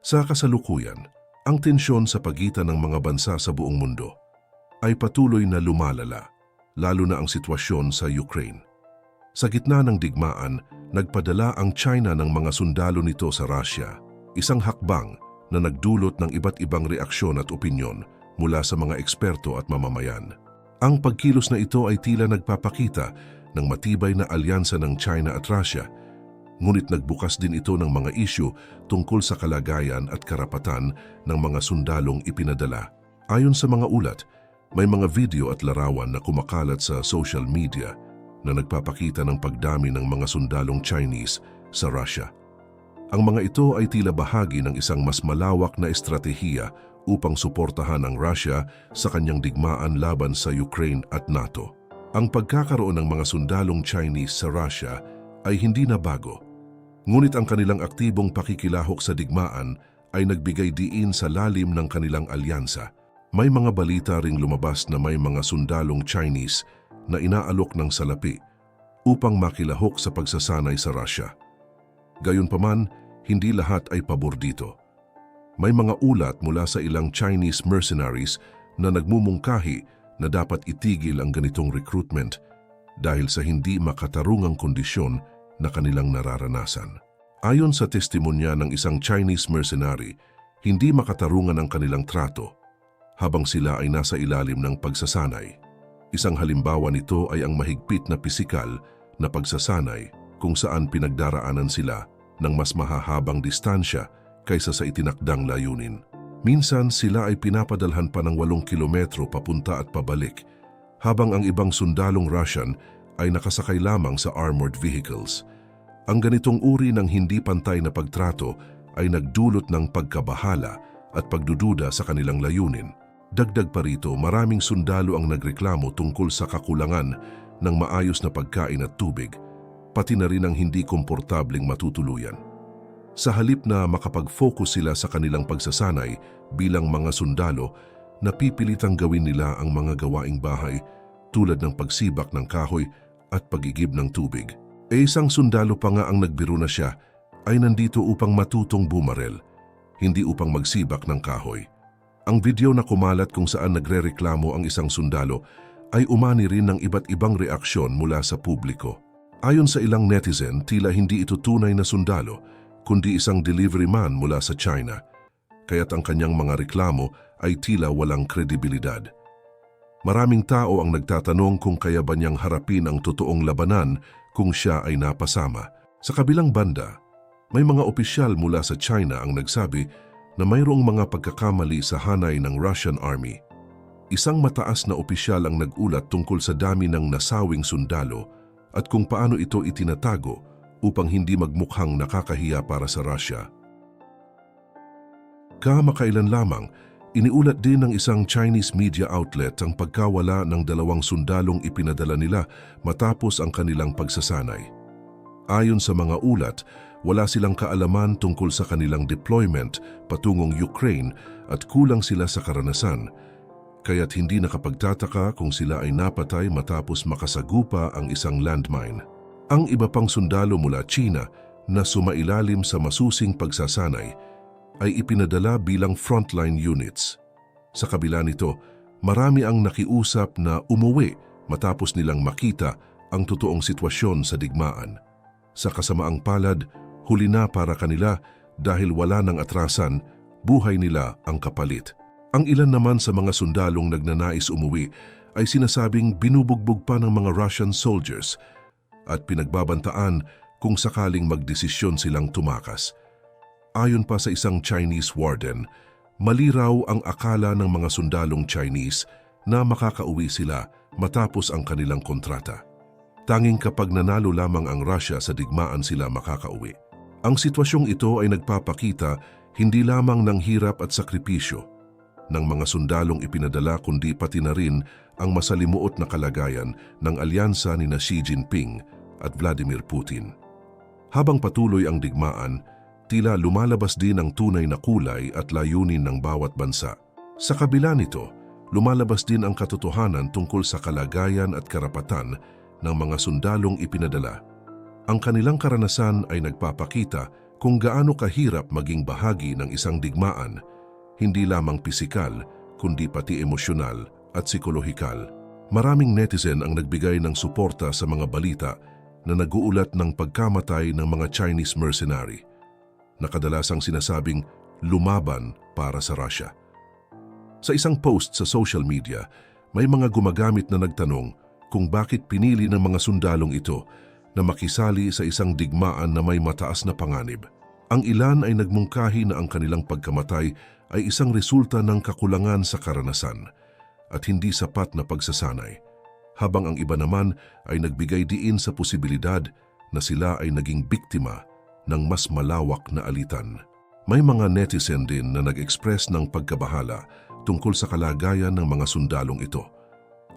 Sa kasalukuyan, ang tensyon sa pagitan ng mga bansa sa buong mundo ay patuloy na lumalala, lalo na ang sitwasyon sa Ukraine. Sa gitna ng digmaan, nagpadala ang China ng mga sundalo nito sa Russia, isang hakbang na nagdulot ng iba't ibang reaksyon at opinyon mula sa mga eksperto at mamamayan. Ang pagkilos na ito ay tila nagpapakita ng matibay na alyansa ng China at Russia, ngunit nagbukas din ito ng mga isyu tungkol sa kalagayan at karapatan ng mga sundalong ipinadala. Ayon sa mga ulat, may mga video at larawan na kumakalat sa social media na nagpapakita ng pagdami ng mga sundalong Chinese sa Russia. Ang mga ito ay tila bahagi ng isang mas malawak na estratehiya upang suportahan ang Russia sa kanyang digmaan laban sa Ukraine at NATO. Ang pagkakaroon ng mga sundalong Chinese sa Russia ay hindi na bago. Ngunit ang kanilang aktibong pakikilahok sa digmaan ay nagbigay diin sa lalim ng kanilang alyansa. May mga balita ring lumabas na may mga sundalong Chinese na inaalok ng salapi upang makilahok sa pagsasanay sa Russia. Gayunpaman, hindi lahat ay pabor dito. May mga ulat mula sa ilang Chinese mercenaries na nagmumungkahi na dapat itigil ang ganitong recruitment dahil sa hindi makatarungang kondisyon na kanilang nararanasan. Ayon sa testimonya ng isang Chinese mercenary, hindi makatarungan ang kanilang trato habang sila ay nasa ilalim ng pagsasanay. Isang halimbawa nito ay ang mahigpit na pisikal na pagsasanay kung saan pinagdaraanan sila ng mas mahahabang distansya kaysa sa itinakdang layunin. Minsan sila ay pinapadalhan pa ng walong kilometro papunta at pabalik, habang ang ibang sundalong Russian ay nakasakay lamang sa armored vehicles. Ang ganitong uri ng hindi pantay na pagtrato ay nagdulot ng pagkabahala at pagdududa sa kanilang layunin. Dagdag pa rito, maraming sundalo ang nagreklamo tungkol sa kakulangan ng maayos na pagkain at tubig, pati na rin ang hindi komportabling matutuluyan. Sa halip na makapag-focus sila sa kanilang pagsasanay bilang mga sundalo, napipilitang gawin nila ang mga gawaing bahay tulad ng pagsibak ng kahoy at pagigib ng tubig. E isang sundalo pa nga ang nagbiro na siya ay nandito upang matutong bumarel, hindi upang magsibak ng kahoy. Ang video na kumalat kung saan nagrereklamo ang isang sundalo ay umani rin ng iba't ibang reaksyon mula sa publiko. Ayon sa ilang netizen, tila hindi ito tunay na sundalo, kundi isang delivery man mula sa China, kaya't ang kanyang mga reklamo ay tila walang kredibilidad. Maraming tao ang nagtatanong kung kaya ba niyang harapin ang totoong labanan kung siya ay napasama. Sa kabilang banda, may mga opisyal mula sa China ang nagsabi na mayroong mga pagkakamali sa hanay ng Russian Army. Isang mataas na opisyal ang nagulat tungkol sa dami ng nasawing sundalo at kung paano ito itinatago upang hindi magmukhang nakakahiya para sa Russia. Kamakailan lamang, iniulat din ng isang Chinese media outlet ang pagkawala ng dalawang sundalong ipinadala nila matapos ang kanilang pagsasanay. Ayon sa mga ulat, wala silang kaalaman tungkol sa kanilang deployment patungong Ukraine at kulang sila sa karanasan, kaya't hindi nakapagtataka kung sila ay napatay matapos makasagupa ang isang landmine. Ang iba pang sundalo mula China na sumailalim sa masusing pagsasanay ay ipinadala bilang frontline units. Sa kabila nito, marami ang nakiusap na umuwi matapos nilang makita ang totoong sitwasyon sa digmaan. Sa kasamaang palad, huli na para kanila dahil wala ng atrasan, buhay nila ang kapalit. Ang ilan naman sa mga sundalong nagnanais umuwi ay sinasabing binubugbog pa ng mga Russian soldiers at pinagbabantaan kung sakaling magdesisyon silang tumakas. Ayon pa sa isang Chinese warden, mali raw ang akala ng mga sundalong Chinese na makakauwi sila matapos ang kanilang kontrata. Tanging kapag nanalo lamang ang Russia sa digmaan sila makakauwi. Ang sitwasyong ito ay nagpapakita hindi lamang ng hirap at sakripisyo ng mga sundalong ipinadala kundi pati na rin ang masalimuot na kalagayan ng alyansa ni na Xi Jinping at Vladimir Putin. Habang patuloy ang digmaan, tila lumalabas din ang tunay na kulay at layunin ng bawat bansa. Sa kabila nito, lumalabas din ang katotohanan tungkol sa kalagayan at karapatan ng mga sundalong ipinadala ang kanilang karanasan ay nagpapakita kung gaano kahirap maging bahagi ng isang digmaan, hindi lamang pisikal, kundi pati emosyonal at psikolohikal. Maraming netizen ang nagbigay ng suporta sa mga balita na naguulat ng pagkamatay ng mga Chinese mercenary na kadalasang sinasabing lumaban para sa Russia. Sa isang post sa social media, may mga gumagamit na nagtanong kung bakit pinili ng mga sundalong ito na makisali sa isang digmaan na may mataas na panganib. Ang ilan ay nagmungkahi na ang kanilang pagkamatay ay isang resulta ng kakulangan sa karanasan at hindi sapat na pagsasanay, habang ang iba naman ay nagbigay diin sa posibilidad na sila ay naging biktima ng mas malawak na alitan. May mga netizen din na nag-express ng pagkabahala tungkol sa kalagayan ng mga sundalong ito.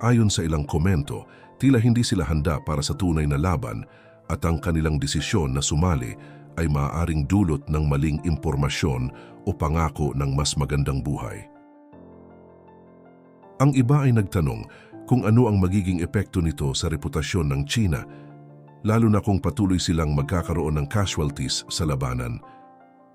Ayon sa ilang komento, tila hindi sila handa para sa tunay na laban at ang kanilang desisyon na sumali ay maaaring dulot ng maling impormasyon o pangako ng mas magandang buhay. Ang iba ay nagtanong kung ano ang magiging epekto nito sa reputasyon ng China, lalo na kung patuloy silang magkakaroon ng casualties sa labanan.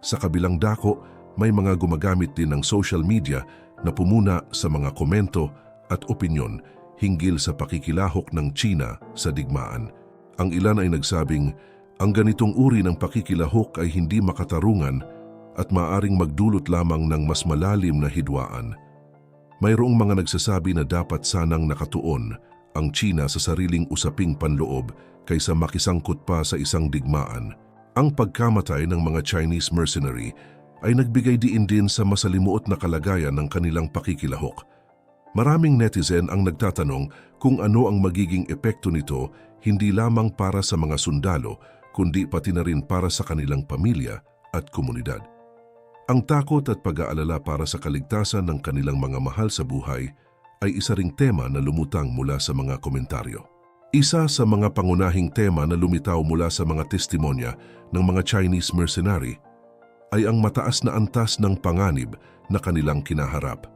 Sa kabilang dako, may mga gumagamit din ng social media na pumuna sa mga komento at opinyon hinggil sa pakikilahok ng China sa digmaan. Ang ilan ay nagsabing, ang ganitong uri ng pakikilahok ay hindi makatarungan at maaring magdulot lamang ng mas malalim na hidwaan. Mayroong mga nagsasabi na dapat sanang nakatuon ang China sa sariling usaping panloob kaysa makisangkot pa sa isang digmaan. Ang pagkamatay ng mga Chinese mercenary ay nagbigay diin din sa masalimuot na kalagayan ng kanilang pakikilahok. Maraming netizen ang nagtatanong kung ano ang magiging epekto nito hindi lamang para sa mga sundalo kundi pati na rin para sa kanilang pamilya at komunidad. Ang takot at pag-aalala para sa kaligtasan ng kanilang mga mahal sa buhay ay isa ring tema na lumutang mula sa mga komentaryo. Isa sa mga pangunahing tema na lumitaw mula sa mga testimonya ng mga Chinese mercenary ay ang mataas na antas ng panganib na kanilang kinaharap.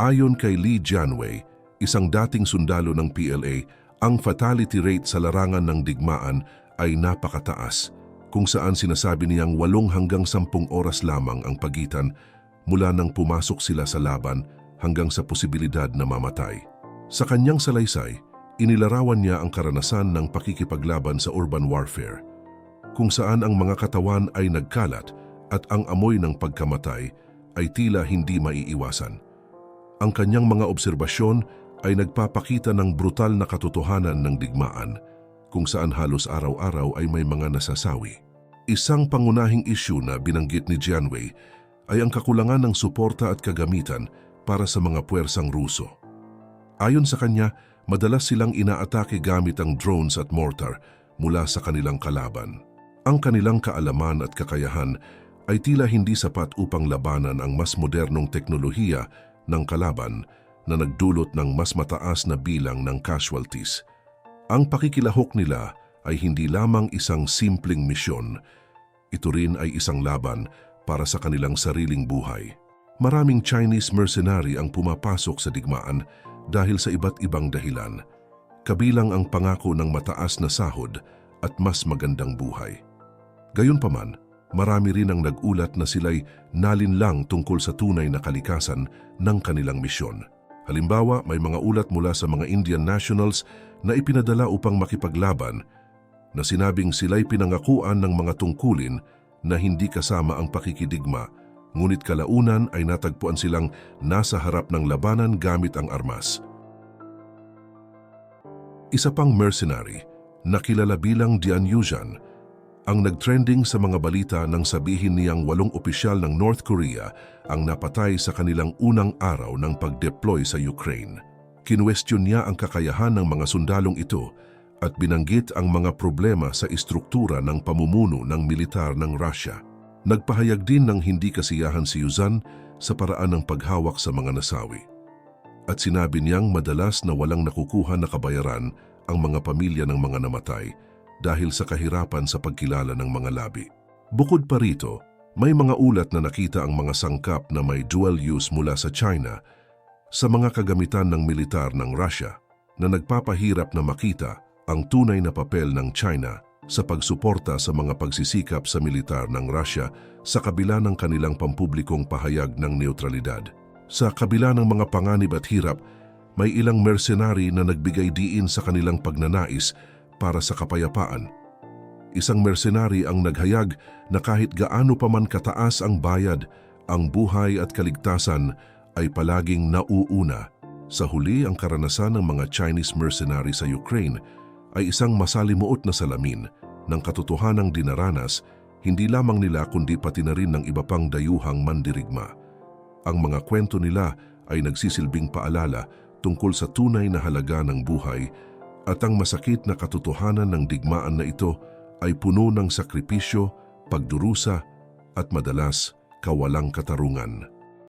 Ayon kay Lee Jianwei, isang dating sundalo ng PLA, ang fatality rate sa larangan ng digmaan ay napakataas kung saan sinasabi niyang walong hanggang sampung oras lamang ang pagitan mula nang pumasok sila sa laban hanggang sa posibilidad na mamatay. Sa kanyang salaysay, inilarawan niya ang karanasan ng pakikipaglaban sa urban warfare, kung saan ang mga katawan ay nagkalat at ang amoy ng pagkamatay ay tila hindi maiiwasan. Ang kanyang mga obserbasyon ay nagpapakita ng brutal na katotohanan ng digmaan, kung saan halos araw-araw ay may mga nasasawi. Isang pangunahing isyu na binanggit ni Janway ay ang kakulangan ng suporta at kagamitan para sa mga puwersang Ruso. Ayon sa kanya, madalas silang inaatake gamit ang drones at mortar mula sa kanilang kalaban. Ang kanilang kaalaman at kakayahan ay tila hindi sapat upang labanan ang mas modernong teknolohiya ng kalaban na nagdulot ng mas mataas na bilang ng casualties. Ang pakikilahok nila ay hindi lamang isang simpleng misyon, ito rin ay isang laban para sa kanilang sariling buhay. Maraming Chinese mercenary ang pumapasok sa digmaan dahil sa iba't ibang dahilan, kabilang ang pangako ng mataas na sahod at mas magandang buhay. Gayunpaman, marami rin ang nagulat na sila'y nalinlang tungkol sa tunay na kalikasan ng kanilang misyon. Halimbawa, may mga ulat mula sa mga Indian nationals na ipinadala upang makipaglaban na sinabing sila'y pinangakuan ng mga tungkulin na hindi kasama ang pakikidigma, ngunit kalaunan ay natagpuan silang nasa harap ng labanan gamit ang armas. Isa pang mercenary, nakilala bilang Dian Yuzhan, ang nagtrending sa mga balita nang sabihin niyang walong opisyal ng North Korea ang napatay sa kanilang unang araw ng pag-deploy sa Ukraine. Kinwestiyon niya ang kakayahan ng mga sundalong ito at binanggit ang mga problema sa istruktura ng pamumuno ng militar ng Russia. Nagpahayag din ng hindi kasiyahan si Yuzan sa paraan ng paghawak sa mga nasawi. At sinabi niyang madalas na walang nakukuha na kabayaran ang mga pamilya ng mga namatay dahil sa kahirapan sa pagkilala ng mga labi. Bukod pa rito, may mga ulat na nakita ang mga sangkap na may dual use mula sa China sa mga kagamitan ng militar ng Russia na nagpapahirap na makita ang tunay na papel ng China sa pagsuporta sa mga pagsisikap sa militar ng Russia sa kabila ng kanilang pampublikong pahayag ng neutralidad. Sa kabila ng mga panganib at hirap, may ilang mercenary na nagbigay diin sa kanilang pagnanais para sa kapayapaan. Isang mercenary ang naghayag na kahit gaano pa man kataas ang bayad, ang buhay at kaligtasan ay palaging nauuna. Sa huli, ang karanasan ng mga Chinese mercenary sa Ukraine ay isang masalimuot na salamin ng katotohanang dinaranas hindi lamang nila kundi pati na rin ng iba pang dayuhang mandirigma. Ang mga kwento nila ay nagsisilbing paalala tungkol sa tunay na halaga ng buhay at ang masakit na katotohanan ng digmaan na ito ay puno ng sakripisyo, pagdurusa at madalas kawalang katarungan.